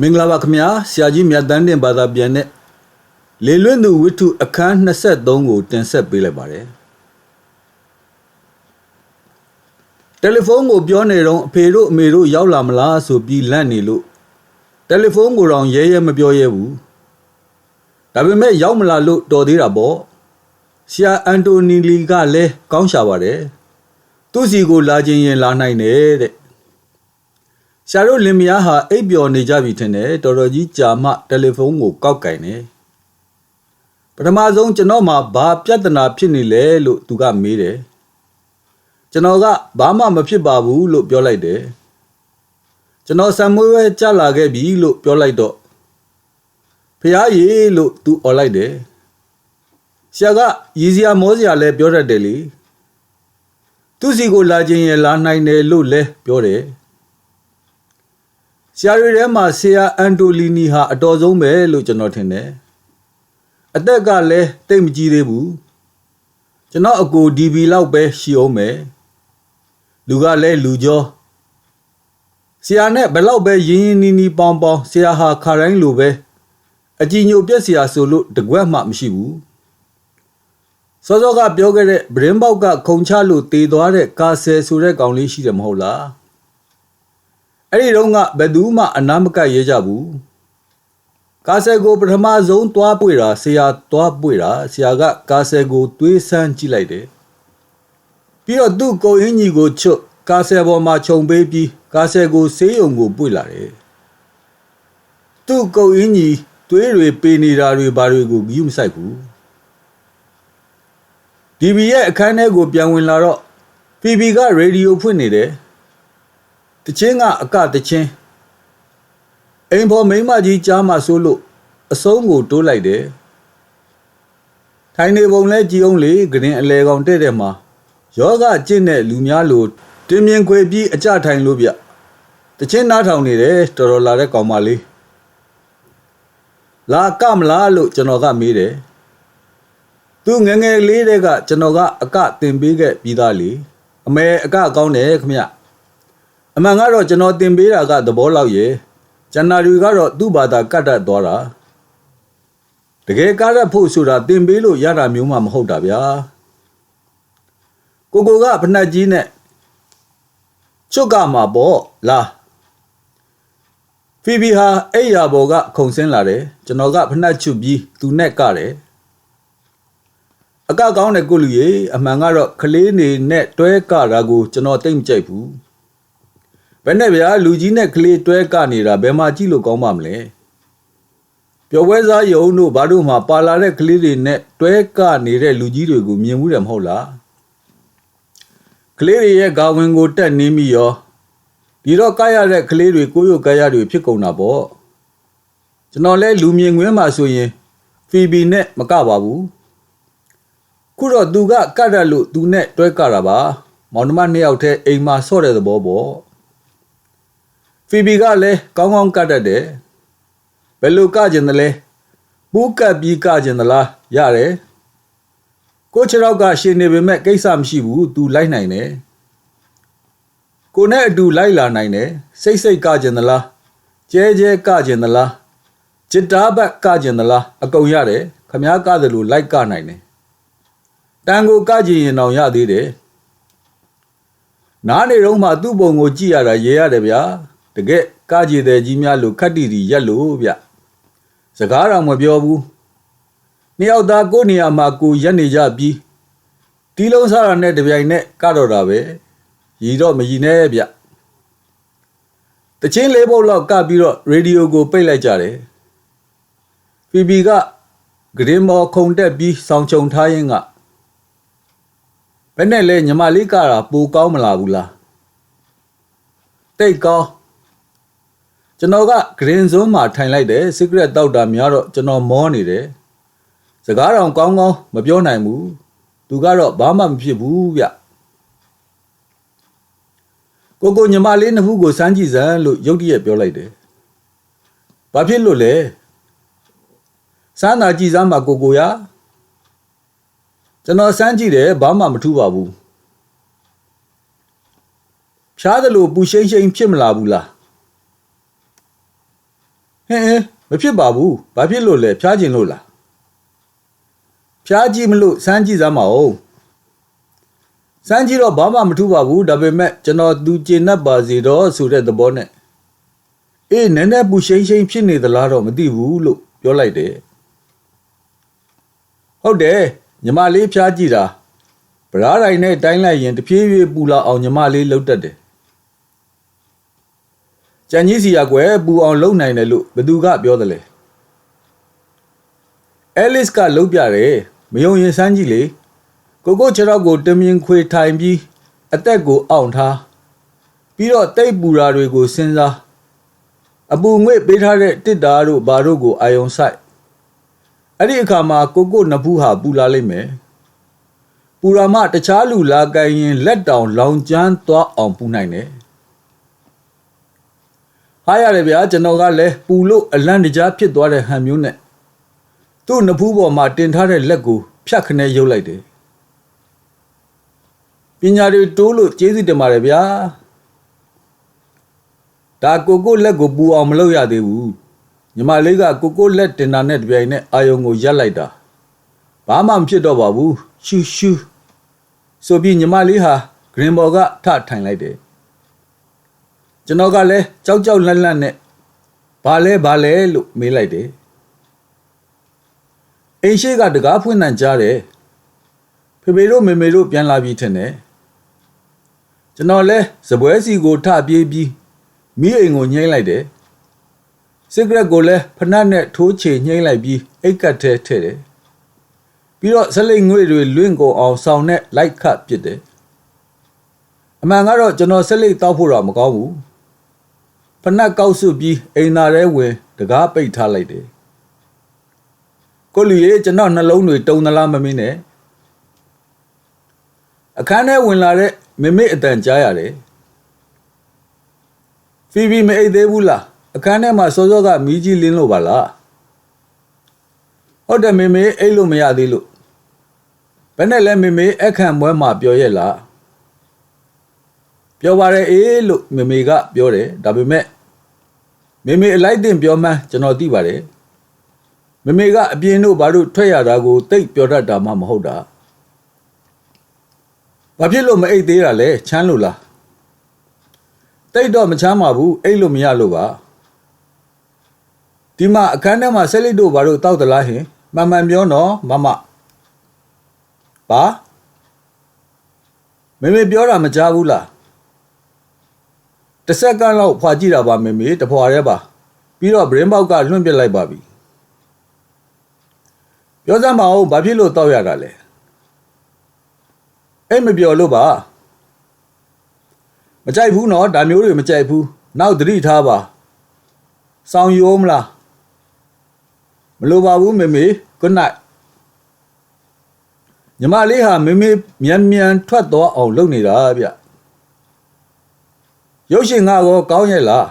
မင်္ဂလာပါခင်ဗျာဆရာကြီးမြတ်တန်းတင်ဘာသာပြန်တဲ့လေလွင့်သူဝိထုအခန်း23ကိုတင်ဆက်ပေးလိုက်ပါတယ်တယ်လီဖုန်းကိုပြောနေတော့အဖေတို့အမေတို့ရောက်လာမလားဆိုပြီးလန့်နေလို့တယ်လီဖုန်းကိုတော့ရဲရဲမပြောရဲဘူးဒါပေမဲ့ရောက်မလာလို့တော်သေးတာပေါ့ဆရာအန်တိုနီလီကလည်းကောင်းရှာပါတယ်သူ့စီကိုလာခြင်းရင်လာနိုင်တယ်တဲ့ဆ ရာတို့လင်မယားဟာအိပ်ပျော်နေကြပြီထင်တယ်တော်တော်ကြီးကြာမှတယ်လီဖုန်းကိုကောက်ကင်တယ်ပထမဆုံးကျွန်တော်မှဘာပြဿနာဖြစ်နေလဲလို့သူကမေးတယ်ကျွန်တော်ကဘာမှမဖြစ်ပါဘူးလို့ပြောလိုက်တယ်ကျွန်တော်ဆံမွေးဝဲကြလာခဲ့ပြီလို့ပြောလိုက်တော့ဖះရေလို့သူអော်လိုက်တယ်ဆရာကရည်စရာမောစရာလဲပြောတတ်တယ်လေသူစီကိုလာခြင်းရလာနိုင်တယ်လို့လဲပြောတယ် ဆရာတွေထဲမှာဆရာအန်တိုလီနီဟာအတော်ဆုံးပဲလို့ကျွန်တော်ထင်တယ်အသက်ကလည်းတိတ်မကြီးသေးဘူးကျွန်တော်အကိုဒီဘီလောက်ပဲရှိအောင်မယ်လူကလည်းလူကျော်ဆရာနဲ့ဘယ်လောက်ပဲရင်းရင်းနီးနီးပေါင်းပေါင်းဆရာဟာခါတိုင်းလိုပဲအကြည်ညိုပြက်ဆရာဆိုလို့တကွက်မှမရှိဘူးစောစောကပြောခဲ့တဲ့ဗရင်ပေါက်ကခုံချလို့တေသွားတဲ့ကာဆယ်ဆိုတဲ့ကောင်လေးရှိတယ်မဟုတ်လား အဲ့ဒီတော့ကဘယ်သူမှအနာမကပ်ရဲကြဘူးကာဆယ်ကိုပထမဆုံးသွားပွေတာဆရာသွားပွေတာဆရာကကာဆယ်ကိုတွေးဆန်းကြည့်လိုက်တယ်ပြီးတော့သူ့ကိုအင်းကြီးကိုချွတ်ကာဆယ်ပေါ်မှာခြုံပေးပြီးကာဆယ်ကိုဆေးရုံကိုပွေလာတယ်သူ့ကိုအင်းကြီးတွေးတွေပေနေတာတွေဘာတွေကိုဂရုမစိုက်ဘူးဒီဘီရဲ့အခန်းထဲကိုပြန်ဝင်လာတော့ဖီဖီကရေဒီယိုဖွင့်နေတယ် တချင်းကအကတချင်းအိမ်ဖော်မိန်းမကြီးကြားမှာဆိုလို့အဆုံးကိုတိုးလိုက်တယ်ထိုင်နေပုံလဲကြည်အောင်လေဂရင်အလဲကောင်တဲ့တဲ့မှာယောဂကျင့်တဲ့လူများလို့တင်းမြင်ခွေပြီးအကြထိုင်လို့ဗျတချင်းနားထောင်နေတယ်တော်တော်လာတဲ့ကောင်မလေးလာကမလားလို့ကျွန်တော်ကမေးတယ်သူငယ်ငယ်လေးတဲ့ကကျွန်တော်ကအကတင်ပေးခဲ့ပြီးသားလေအမေအကကောင်းတယ်ခမရ အမှန်ကတော့ကျွန်တော်တင်ပေးတာကသဘောလောက်ရယ်ကျန်တာတွေကတော့သူ့ဘာသာကတ်တတ်သွားတာတကယ်ကားရဖို့ဆိုတာတင်ပေးလို့ရတာမျိုးမှမဟုတ်တာဗျာကိုကိုကဖနှက်ကြီးနဲ့ချွတ်ကမှာပေါ့လားဖီဘီဟာအဲ့ရဘော်ကခုံဆင်းလာတယ်ကျွန်တော်ကဖနှက်ချွတ်ပြီးသူနဲ့ကတယ်အကကောင်းတဲ့ကိုလူရေအမှန်ကတော့ကလေးနေနဲ့တွဲကတာကိုကျွန်တော်တိတ်မကြိုက်ဘူး ဘယ်နဲ့ဗျာလူကြီးနဲ့ကလေးတွဲကနေတာဘယ်မှာကြည့်လို့ကောင်းပါမလဲပျော်ပွဲစားယုံတို့ဘာတို့မှပါလာတဲ့ကလေးတွေနဲ့တွဲကနေတဲ့လူကြီးတွေကိုမြင်မှုတယ်မဟုတ်လားကလေးတွေရဲ့ဂါဝင်ကိုတက်နေမိရောဒီတော့ကရတဲ့ကလေးတွေကိုရုတ်ကရတွေဖြစ်ကုန်တာပေါ့ကျွန်တော်လဲလူမြင်ကွင်းမှာဆိုရင်ဖီဘီနဲ့မကပါဘူးခုတော့သူကကတ်ရလို့သူနဲ့တွဲကတာပါမောင်နှမနှစ်ယောက်တည်းအိမ်မှာဆော့တဲ့သဘောပေါ့ ဖီဘီကလည်းကောင်းကောင်းကတ်တတ်တယ်ဘယ်လိုကကျင်တယ်လဲပူးကတ်ပြီးကကျင်သလားရတယ်ကိုချရောက်ကရှင်နေပေမဲ့ကိစ္စမရှိဘူးသူလိုက်နိုင်တယ်ကိုနဲ့အတူလိုက်လာနိုင်တယ်စိတ်စိတ်ကကျင်သလားကျဲကျဲကကျင်သလားจิตတာဘက်ကကျင်သလားအကုန်ရတယ်ခမားကသလိုလိုက်ကနိုင်တယ်တန်ကိုကကျင်ရင်တော့ရသေးတယ်နားနေတော့မှသူ့ပုံကိုကြည့်ရတာရေရတယ်ဗျာ တကယ်ကားကြည်တဲ့ကြီးများလို့ခတ်တီတီရက်လို့ဗျစကားတော့မပြောဘူးနှစ်ယောက်သားကိုယ့်နေရာမှာကိုရက်နေကြပြီးတီးလုံးစားတာနဲ့တပြိုင်နက်ကတော့တာပဲရီတော့မရီနဲ့ဗျတချင်းလေးပုတ်လောက်ကပြီးတော့ရေဒီယိုကိုပိတ်လိုက်ကြတယ်ဖီဘီကဂရင်းမော်ခုံတက်ပြီးစောင်းချုံထားရင်းကဘယ်နဲ့လဲညီမလေးကတာပိုကောင်းမလားဘူးလားတိတ်ကောင်း ကျွန်တော်ကဂရင်စွန်းမှာထိုင်လိုက်တယ်စီကရက်တောက်တာများတော့ကျွန်တော်မောနေတယ်စကားတော်ကောင်းကောင်းမပြောနိုင်ဘူးသူကတော့ဘာမှမဖြစ်ဘူးဗျကိုကိုညီမလေးနှစ်ခုကိုစမ်းကြည့်စမ်းလို့ရုတ်တရက်ပြောလိုက်တယ်ဘာဖြစ်လို့လဲစမ်းသာကြည့်စမ်းပါကိုကိုရကျွန်တော်စမ်းကြည့်တယ်ဘာမှမထူးပါဘူးဖြားတယ်လို့ပူရှိန်ရှိန်ဖြစ်မလာဘူးလား ဟင်းဟင်းမဖြစ်ပါဘူးဘာဖြစ်လို့လဲဖျားကျင်လို့လားဖျားကြည့်မလို့စမ်းကြည့်စမ်းပါဦးစမ်းကြည့်တော့ဘာမှမထူးပါဘူးဒါပေမဲ့ကျွန်တော်သူကျင်납ပါစေတော့ဆိုတဲ့သဘောနဲ့အေးနည်းနည်းပူရှိန်ရှိန်ဖြစ်နေသလားတော့မသိဘူးလို့ပြောလိုက်တယ်ဟုတ်တယ်ညီမလေးဖျားကြည့်တာဗရားတိုင်းနဲ့တိုင်းလိုက်ရင်တဖြည်းဖြည်းပူလာအောင်ညီမလေးလှုပ်တတ်တယ် ကြံကြီးစီရကွယ်ပူအောင်လှုပ်နိုင်တယ်လို့ဘသူကပြောတယ်လဲအဲလစ်ကလှုပ်ပြတယ်မယုံရင်စမ်းကြည့်လေကိုကိုခြေတော့ကိုတမင်ခွေထိုင်ပြီးအသက်ကိုအောင့်ထားပြီးတော့တိတ်ပူရာတွေကိုစဉ်းစားအပူငွေ့ပေးထားတဲ့တစ်တာတို့ဘာတို့ကိုအာယုံဆိုင်အဲ့ဒီအခါမှာကိုကိုနဖူးဟာပူလာလိမ့်မယ်ပူရာမတခြားလူလာကင်ရင်လက်တောင်လောင်ကျန်းသွားအောင်ပူနိုင်တယ် ဟာရတယ်ဗျာကျွန်တော်ကလည်းပူလို့အလန့်တကြားဖြစ်သွားတဲ့ဟန်မျိုးနဲ့သူ့နဖူးပေါ်မှာတင်ထားတဲ့လက်ကိုဖြတ်ခနဲရုပ်လိုက်တယ်ပညာတွေတိုးလို့ကျေးဇူးတင်ပါတယ်ဗျာဒါကိုကိုလက်ကိုပူအောင်မလုပ်ရသေးဘူးညီမလေးကကိုကိုလက်တင်တာနဲ့တပြိုင်နက်အာယုံကိုရက်လိုက်တာဘာမှမဖြစ်တော့ပါဘူးရှူရှူဆိုပြီးညီမလေးဟာဂရင်ဘော်ကထထိုင်လိုက်တယ် ကျွန်တော်ကလည်းကြောက်ကြောက်လန့်လန့်နဲ့ဘာလဲဘာလဲလို့မေးလိုက်တယ်အိမ်ရှိကတကားဖွင့်နှံကြားတယ်ဖေဖေတို့မေမေတို့ပြန်လာပြီထင်တယ်ကျွန်တော်လဲစပွဲစီကိုထပြေးပြီးမိအိမ်ကိုညှိလိုက်တယ်စစ်ကရက်ကိုလည်းဖနက်နဲ့ထိုးချေညှိလိုက်ပြီးအိတ်ကတ်ထဲထည့်တယ်ပြီးတော့ဇလိတ်ငွေတွေလွင့်ကုန်အောင်ဆောင်းနဲ့လိုက်ခတ်ပစ်တယ်အမှန်ကတော့ကျွန်တော်ဆက်လိတ်တောက်ဖို့တော့မကောင်းဘူး ဖနက်ကောက်စုပြီးအိမ်သားထဲဝင်တကားပိတ်ထားလိုက်တယ်ကိုလူရဲ့ကျွန်တော်နှလုံးတွေတုံသလားမမင်းနဲ့အခန်းထဲဝင်လာတဲ့မမေအတန်ကြားရတယ်ဖီဖီမအိတ်သေးဘူးလားအခန်းထဲမှာစောစောကမီးကြီးလင်းလို့ပါလားဟုတ်တယ်မေမေအိတ်လို့မရသေးလို့ဘယ်နဲ့လဲမေမေအခန့်မွဲမှာပြောရဲ့လား ပြောပါတယ်အေးလို့မေမေကပြောတယ်ဒါပေမဲ့မေမေအလိုက်တင်ပြောမှန်းကျွန်တော်သိပါတယ်မေမေကအပြင်းတို့ဘာလို့ထွက်ရတာကိုတိတ်ပြောတတ်တာမှမဟုတ်တာဘာဖြစ်လို့မအိတ်သေးတာလဲချမ်းလို့လားတိတ်တော့မချမ်းပါဘူးအိတ်လို့မရလို့ပါဒီမှာအခန်းထဲမှာဆက်လက်တို့ဘာလို့တောက်သလားဟင်မှန်မှန်ပြောနော်မမပါမေမေပြောတာမကြားဘူးလား တစ်စက္ကန့်လောက်ဖွာကြည့်တာပါမေမေတဖွာရဲပါပြီးတော့ brain box ကလွှင့်ပစ်လိုက်ပါပြီပြောစမ်းပါဦးဘာဖြစ်လို့တောက်ရတာလဲအဲ့မပြောလို့ပါမကြိုက်ဘူးနော်ဒါမျိုးတွေမကြိုက်ဘူးနောက်သတိထားပါစောင်းရိုးမလားမလိုပါဘူးမေမေ good night ညီမလေးဟာမေမေမြန်မြန်ထွက်သွားအောင်လုပ်နေတာဗျ ရုပ်ရှင်ငါကောကောင်းရဲ့လား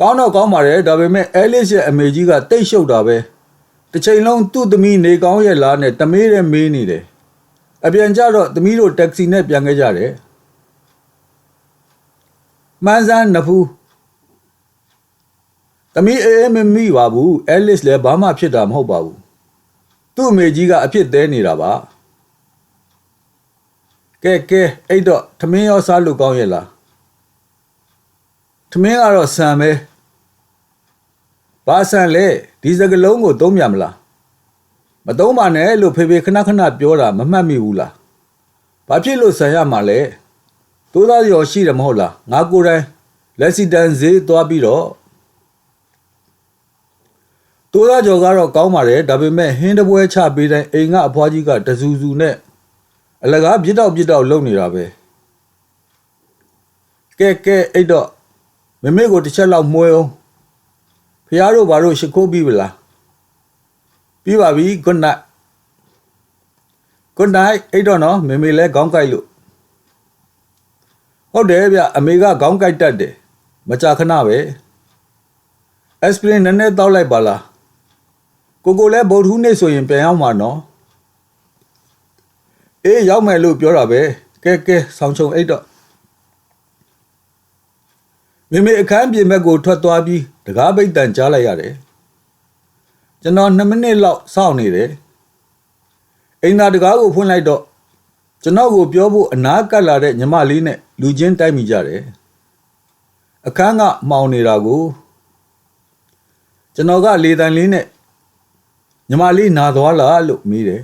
ကောင်းတော့ကောင်းပါတယ်ဒါပေမဲ့အဲလစ်ရဲ့အမေကြီးကတိတ်ရှုပ်တာပဲတစ်ချိန်လုံးသူ့သမီးနေကောင်းရဲ့လားနဲ့တမေးတဲ့မေးနေတယ်အပြန်ကြတော့သမီးတို့တက္ကစီနဲ့ပြန်ခဲ့ကြတယ်မှန်းစမ်းနဖူးသမီးအေးမမိပါဘူးအဲလစ်လည်းဘာမှဖြစ်တာမဟုတ်ပါဘူးသူ့အမေကြီးကအဖြစ်သေးနေတာပါ ကဲကဲအဲ့တော့ထမင်းရောစားလို့ကောင်းရဲ့လားထမင်းကတော့ဆန်ပဲဘာဆန်လဲဒီစကလုံးကိုသုံးမြမလားမသုံးပါနဲ့လို့ဖေဖေခဏခဏပြောတာမမှတ်မိဘူးလားဘာဖြစ်လို့ဆန်ရမှာလဲတိုးသားရောရှိတယ်မဟုတ်လားငါကိုယ်တိုင်လက်စီတန်ဈေးသွားပြီးတော့တိုးသားကျော်ကတော့ကောင်းပါတယ်ဒါပေမဲ့ဟင်းတပွဲချပေးတိုင်းအိမ်ကအဖွားကြီးကတဆူဆူနဲ့ အလကားပြစ်တော့ပြစ်တော့လုံနေတာပဲကဲကဲအဲ့တော့မမေကိုတစ်ချက်လောက်မွှဲအောင်ဖះတို့ဘာလို့ရှ िख ိုးပြီးဗလားပြီးပါပြီ good night good night အဲ့တော့နော်မေမေလဲခေါင်းကိုက်လို့ဟုတ်တယ်ဗျအမေကခေါင်းကိုက်တတ်တယ်မကြာခဏပဲ aspirin နည်းနည်းတောက်လိုက်ပါလားကိုကိုလည်းဗုဒ္ဓဟူးနေ့ဆိုရင်ပြန်ရောက်မှာနော် အေးရောက်မယ်လို့ပြောတာပဲကဲကဲဆောင်းချုံအိတ်တော့မိမိအခန်းပြင်ဘက်ကိုထွက်သွားပြီးတကားပိတ်တန်ကြားလိုက်ရတယ်ကျွန်တော်2မိနစ်လောက်စောင့်နေတယ်အိမ်သာတကားကိုဖွင့်လိုက်တော့ကျွန်တော်ကိုပြောဖို့အနားကပ်လာတဲ့ညီမလေးနဲ့လူချင်းတိုက်မိကြတယ်အခန်းကမှောင်နေတာကိုကျွန်တော်ကလေတန်လေးနဲ့ညီမလေးနာသွားလားလို့မေးတယ်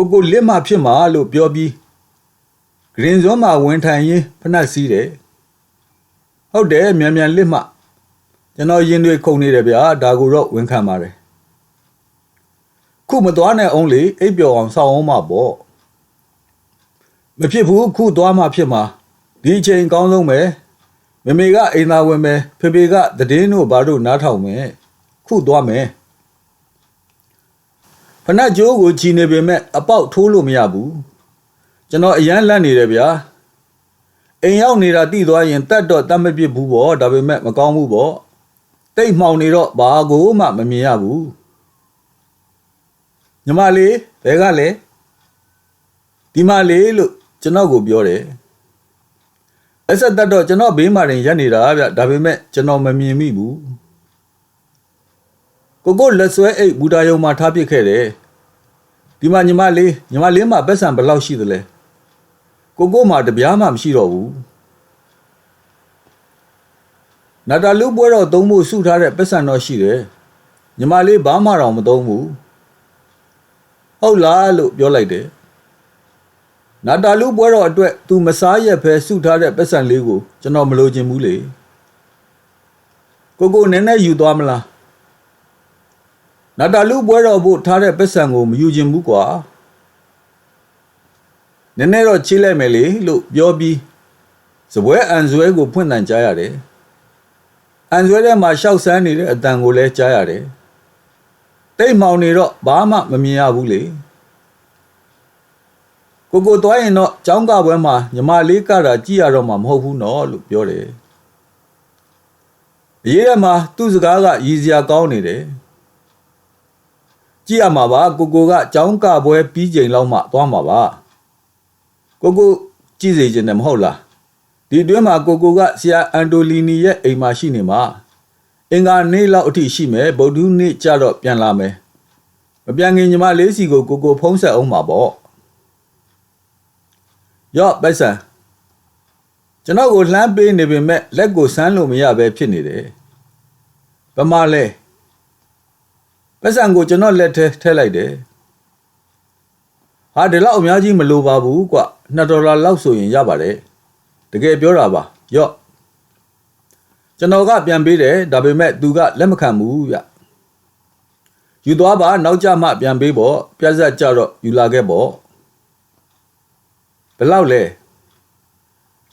ကိုကိုလစ်မှဖြစ်မှာလို့ပြောပြီးဂရင်စွန်းမှာဝင်ထိုင်ရင်းဖနှက်စီးတယ်ဟုတ်တယ်မြန်မြန်လစ်မှကျွန်တော်ရင်တွေခုန်နေတယ်ဗျာဒါကိုတော့ဝန်ခံပါတယ်ခုမသွားနဲ့အောင်လေအိပ်ပျော်အောင်စောင့်အောင်မှာပေါ့မဖြစ်ဘူးခုသွားမှဖြစ်မှာဒီအချိန်ကောင်းဆုံးပဲမမေကအိမ်သာဝင်မယ်ဖေဖေကသတင်းတို့ဘာတို့နားထောင်မယ်ခုသွားမယ် ဖနက်ကျိုးကိုချီနေပေမဲ့အပေါက်ထိုးလို့မရဘူးကျွန်တော်အရန်လန့်နေတယ်ဗျာအိမ်ရောက်နေတာတိသွားရင်တတ်တော့တတ်မပြစ်ဘူးပေါ့ဒါပေမဲ့မကောင်းဘူးပေါ့တိတ်မှောင်နေတော့ဘာကိုမှမမြင်ရဘူးညီမလေးဘဲကလဲဒီမလေးလို့ကျွန်တော်ကိုပြောတယ်အဆက်တတ်တော့ကျွန်တော်ဘေးမှာတင်ရက်နေတာဗျဒါပေမဲ့ကျွန်တော်မမြင်မိဘူး ကိုကိုလက်ဆွဲအိတ်ဘူတာယုံမှာထားပစ်ခဲ့တယ်ဒီမှာညီမလေးညီမလေးမှာပတ်စံဘယ်လောက်ရှိသလဲကိုကိုမှာတပြားမှမရှိတော့ဘူးနာတာလူပွဲတော့သုံးဖို့စုထားတဲ့ပတ်စံတော့ရှိတယ်ညီမလေးဘာမှတော့မသုံးဘူးဟုတ်လားလို့ပြောလိုက်တယ်နာတာလူပွဲတော့အတွက် तू မစားရက်ဖဲစုထားတဲ့ပတ်စံလေးကိုကျွန်တော်မလိုချင်ဘူးလေကိုကိုနည်းနည်းယူသွားမလား နာတာလူပွဲတော်ဖို့ထားတဲ့ပတ်စံကိုမယူချင်ဘူးကွာနည်းနည်းတော့ချိလိုက်မယ်လေလို့ပြောပြီးစပွဲအန်ဇွဲကိုဖွင့်တန်ကြားရတယ်အန်ဇွဲထဲမှာရှောက်ဆန်းနေတဲ့အတန်ကိုလည်းကြားရတယ်တိတ်မှောင်နေတော့ဘာမှမမြင်ရဘူးလေကိုကိုသွားရင်တော့ចောင်းကပွဲမှာညီမလေးကတာကြည့်ရတော့မှာမဟုတ်ဘူးနော်လို့ပြောတယ်အရေးရမှာသူ့စကားကရည်စရာကောင်းနေတယ် ကြည့်ရမှာပါကိုကိုကចောင်းကပွဲပြီးချိန်လောက်မှသွားမှာပါကိုကိုကြည့်စေချင်တယ်မဟုတ်လားဒီအတွင်းမှာကိုကိုကဆရာအန်တိုလီနီရဲ့အိမ်မှာရှိနေမှာအင်္ဂါနေ့လောက်အထိရှိမယ်ဗုဒ္ဓနေ့ကျတော့ပြန်လာမယ်မပြန်ခင်ညီမလေးစီကိုကိုကိုဖုံးဆက်အောင်ပါပေါ့ရော့ပိုက်ဆန်ကျွန်တော်ကိုလှမ်းပေးနေပေမဲ့လက်ကိုဆန်းလို့မရပဲဖြစ်နေတယ်ဗမာလဲ ပိုက်ဆန်ကိုကျွန်တော်လက်ထဲထည့်လိုက်တယ်ဟာဒီလောက်အများကြီးမလိုပါဘူးကွ2ဒေါ်လာလောက်ဆိုရင်ရပါတယ်တကယ်ပြောတာပါရော့ကျွန်တော်ကပြန်ပေးတယ်ဒါပေမဲ့သူကလက်မခံဘူးဗျယူသွားပါနောက်ကြမှပြန်ပေးပေါ့ပြက်ဆက်ကြတော့ယူလာခဲ့ပေါ့ဘယ်လောက်လဲ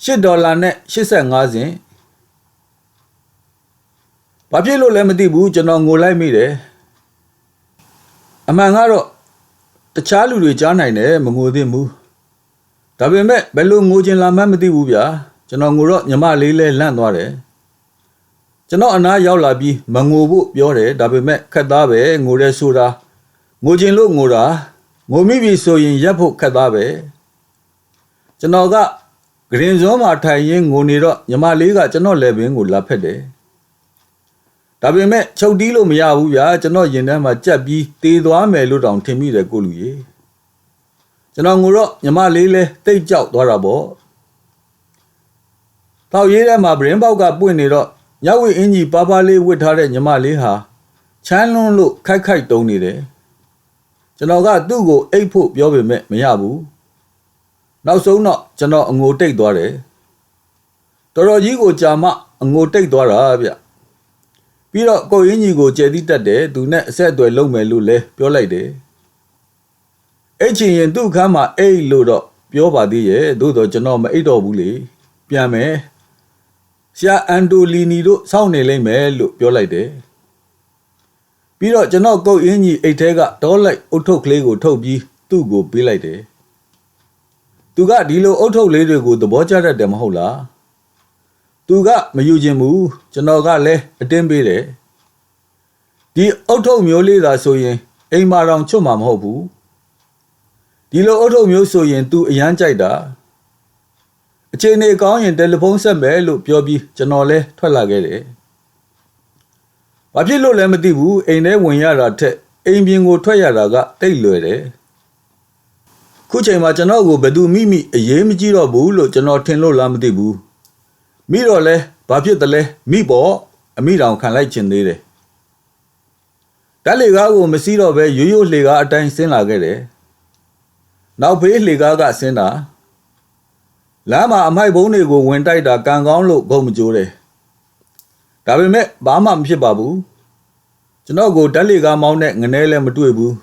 8ဒေါ်လာနဲ့85စင်ဘာဖြစ်လို့လဲမသိဘူးကျွန်တော်ငိုလိုက်မိတယ် အမှန်ကတော့တခြားလူတွေကြားနိုင်တယ်မငိုသင့်ဘူးဒါပေမဲ့ဘယ်လိုငိုချင်လာမှန်းမသိဘူးဗျာကျွန်တော်ငိုတော့ညီမလေးလဲလန့်သွားတယ်ကျွန်တော်အနားရောက်လာပြီးမငိုဖို့ပြောတယ်ဒါပေမဲ့ခက်သားပဲငိုရဲဆိုတာငိုချင်လို့ငိုတာငိုမိပြီဆိုရင်ရက်ဖို့ခက်သားပဲကျွန်တော်ကဂရင်စွန်းမှာထိုင်ရင်းငိုနေတော့ညီမလေးကကျွန်တော်လက်ပင်ကိုလာဖက်တယ် ဒါပေမဲ့ချုပ်တီးလို့မရဘူးဗျာကျွန်တော်ရင်ထဲမှာကြက်ပြီးတေးသွားမယ်လို့တောင်ထင်မိတယ်ကိုလူကြီးကျွန်တော်ငိုတော့ညီမလေးလဲတိတ်ကြောက်သွားတာပေါ့တောက်ရေးထဲမှာဗရင်ပေါက်ကပွင့်နေတော့ညဝိအင်ကြီးပါပါလေးဝတ်ထားတဲ့ညီမလေးဟာချမ်းလွန်းလို့ခိုက်ခိုက်တုံးနေတယ်ကျွန်တော်ကသူ့ကိုအိတ်ဖို့ပြောပေမဲ့မရဘူးနောက်ဆုံးတော့ကျွန်တော်အငိုတိတ်သွားတယ်တော်တော်ကြီးကိုကြာမှအငိုတိတ်သွားတာဗျ ပြီးတော့ကိုရင်းကြီးကိုကျယ်သီးတက်တယ်သူနဲ့အဆက်အသွယ်လုပ်မယ်လို့လဲပြောလိုက်တယ်အဲ့ချင်းရင်သူ့ခန်းမှာအိတ်လို့တော့ပြောပါသေးရဲ့သို့တော့ကျွန်တော်မအိတ်တော့ဘူးလေပြန်မယ်ဆရာအန်တိုလီနီတို့စောင့်နေလိမ့်မယ်လို့ပြောလိုက်တယ်ပြီးတော့ကျွန်တော်ကုတ်အင်းကြီးအိတ်ထဲကတောလိုက်အုတ်ထုတ်ကလေးကိုထုတ်ပြီးသူ့ကိုပေးလိုက်တယ်သူကဒီလိုအုတ်ထုတ်လေးတွေကိုသဘောကျတတ်တယ်မဟုတ်လား သူကမယူခြင်းဘူးကျွန်တော်ကလည်းအတင်းပေးတယ်ဒီအုတ်ထုတ်မျိုးလေးသာဆိုရင်အိမ်မာတော်ချွတ်မှာမဟုတ်ဘူးဒီလိုအုတ်ထုတ်မျိုးဆိုရင် तू အရန်ကြိုက်တာအချိန်နေကောင်းရင်တယ်လီဖုန်းဆက်မယ်လို့ပြောပြီးကျွန်တော်လဲထွက်လာခဲ့တယ်။ဘာဖြစ်လို့လဲမသိဘူးအိမ်ထဲဝင်ရတာထက်အိမ်ပြင်ကိုထွက်ရတာကတိတ်လွယ်တယ်။ခုချိန်မှာကျွန်တော်ကိုဘယ်သူမိမိအရေးမကြီးတော့ဘူးလို့ကျွန်တော်ထင်လို့လားမသိဘူး။ မိတော့လဲဘာဖြစ်တယ်လဲမိပေါ့အမိတောင်ခံလိုက်ခြင်းသေးတယ်။ဓာတ်လေကားကိုမစီးတော့ပဲရိုးရိုးလေကားအတိုင်းဆင်းလာခဲ့တယ်။နောက်ဖေးလေကားကဆင်းတာလမ်းမှာအမိုက်ဘုံတွေကိုဝင်တိုက်တာကံကောင်းလို့ဂုံမကြိုးတယ်။ဒါပေမဲ့ဘာမှမဖြစ်ပါဘူး။ကျွန်တော်ကိုဓာတ်လေကားမောင်းတဲ့ငနဲလည်းမတွေ့ဘူး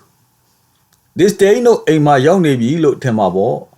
။ this day တို့အိမ်မှာရောက်နေပြီလို့ထင်ပါပေါ့။